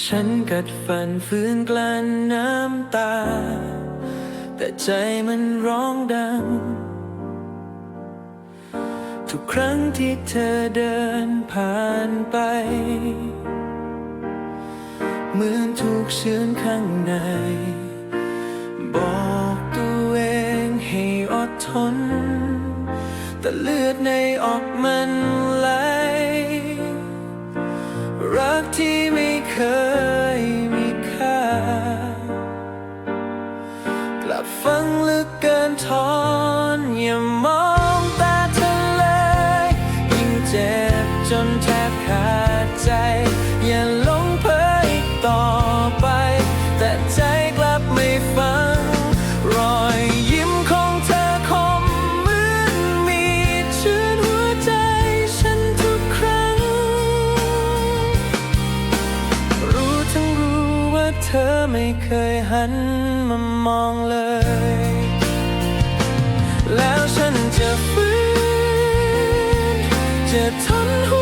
ฉันกัดฟันฟื้นกลั้นน้ำตา แต่ใจมันร้องดัง ทุกครั้งที่เธอเดินผ่านไป เหมือนถูกเชื่อนข้างใน บอกตัวเองให้อดทน แต่เลือดในออกมัน ไม่เคยหันมามองเลย แล้วฉันจะฟื้นจะทนหัว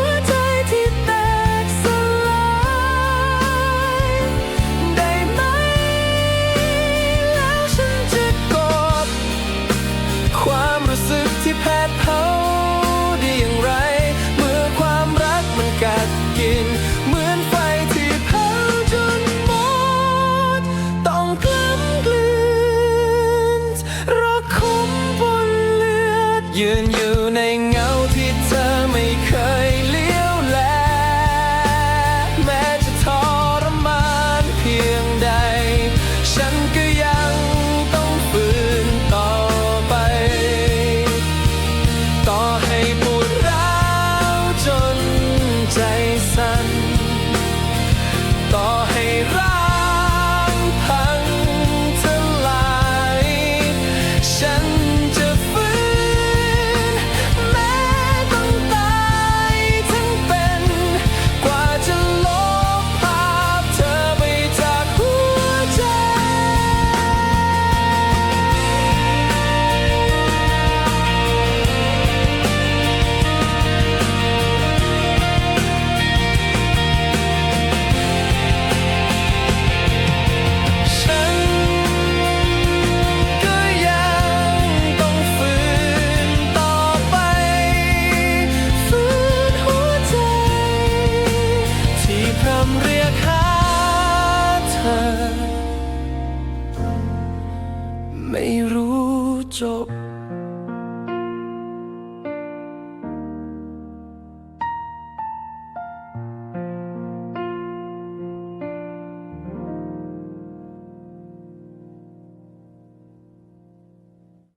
ไม่รู้จบ